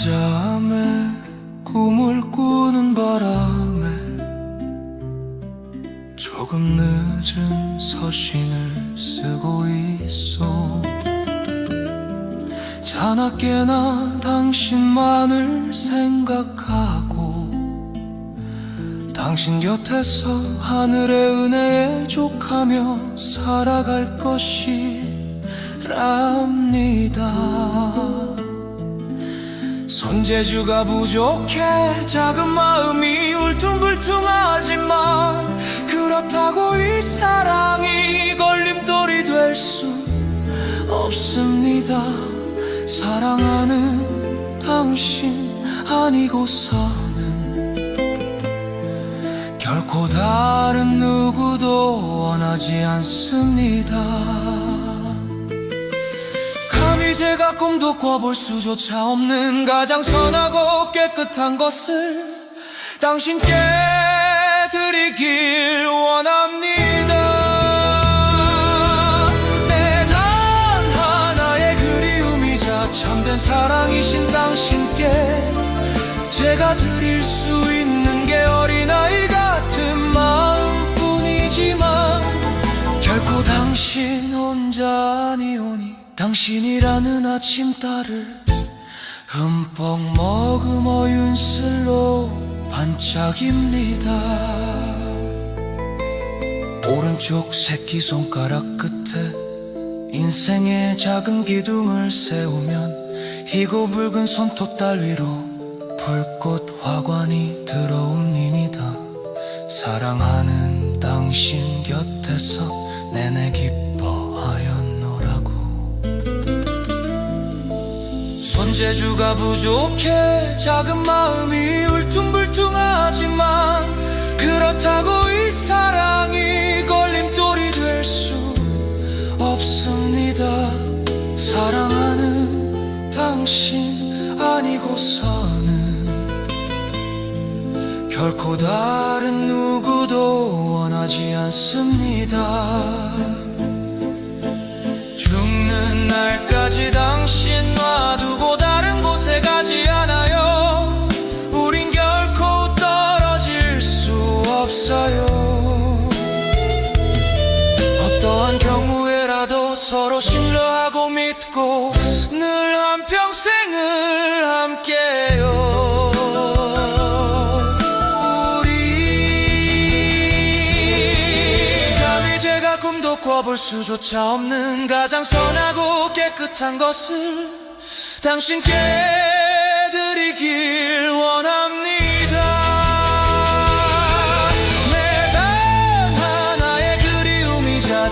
잠잠해 꿈을 꾸는 바람에 조금 늦은 서신을 쓰고 있어. 자나깨나 당신만을 생각하고 당신 곁에서 하늘의 은혜에 족하며 살아갈 것이랍니다 손재주가 부족해 작은 마음이 울퉁불퉁하지만 그렇다고 이 사랑이 걸림돌이 될 수 없습니다. 사랑하는 당신 아니고서는 결코 다른 누구도 원하지 않습니다 감히 제가 꿈도 꿔볼 수조차 없는 가장 선하고 깨끗한 것을 당신께 드리길 원합니다. 내 단 하나의 그리움이자 참된 사랑이신 당신께 제가 드릴 수 있는 게 어린아이 같은 마음뿐이지만 결코 당신 혼자 아니오니 당신이라는 아침달을 흠뻑 머금어 윤슬로 반짝입니다. 오른쪽 새끼손가락 끝에 인생의 작은 기둥을 세우면 희고 붉은 손톱 딸 위로 불꽃 화관이 들어옵니다. 사랑하는 당신 곁에서 내내 기 손재주가 부족해. 작은 마음이 울퉁불퉁하지만 그렇다고 이 사랑이 걸림돌이 될 수 없습니다. 사랑하는 당신 아니고서는 결코 다른 누구도 원하지 않습니다. 죽는 날까지 당 없어요. 어떠한 경우에라도 서로 신뢰하고 믿고 늘 한평생을 함께해요. 우리 감히 제가 꿈도 꿔볼 수조차 없는 가장 선하고 깨끗한 것을 당신께 드리길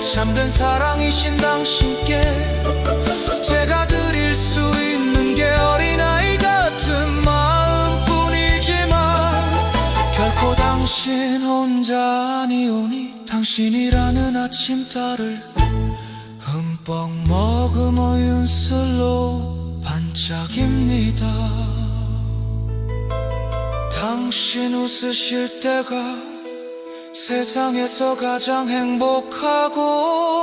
참된 사랑이신 당신께 제가 드릴 수 있는 게 어린아이 같은 마음뿐이지만 결코 당신 혼자 아니오니 당신이라는 아침달을 흠뻑 머금어 윤슬로 반짝입니다. 당신 웃으실 때가 세상에서 가장 행복하고